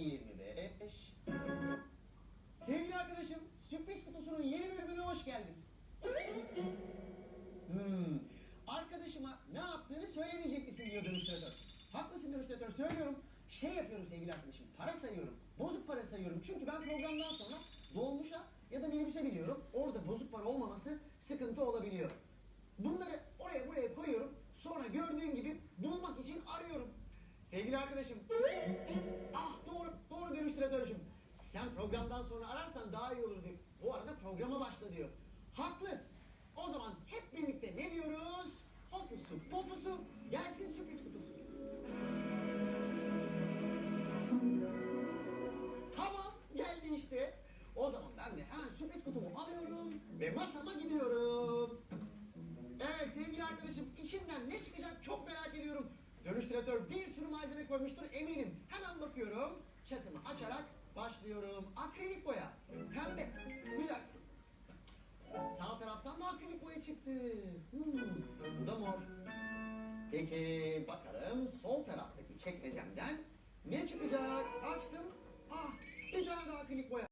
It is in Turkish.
25. Sevgili arkadaşım, sürpriz kutusunun yeni bölümüne hoş geldin. Hmm. Arkadaşıma ne yaptığını söylemeyecek misin diyor dönüştüratör. Haklısın dönüştüratör, söylüyorum. Şey yapıyorum sevgili arkadaşım, para sayıyorum. Bozuk para sayıyorum. Çünkü ben programdan sonra dolmuşa ya da minibüse biliyorum. Orada bozuk para olmaması sıkıntı olabiliyor. Bunları oraya buraya koyuyorum. Sonra gördüğün gibi bulmak için arıyorum. Sevgili arkadaşım, Dönüştüratörcüm. Sen programdan sonra ararsan daha iyi olur diyor. Bu arada programa başla diyor. Haklı. O zaman hep birlikte ne diyoruz? Hopusu popusu gelsin sürpriz kutusu. Tamam geldi işte. O zaman ben de hemen sürpriz kutumu alıyorum ve masama gidiyorum. Evet sevgili arkadaşım içinden ne çıkacak çok merak ediyorum. Dönüştüratör bir sürü malzeme koymuştur eminim. Çatımı açarak başlıyorum. Akrilik boya. Pembe. Güzel. Sağ taraftan da akrilik boya çıktı. Hmm, bu da mor. Peki bakalım sol taraftaki çekmecemden ne çıkacak? Açtım. Ah bir tane daha akrilik boya.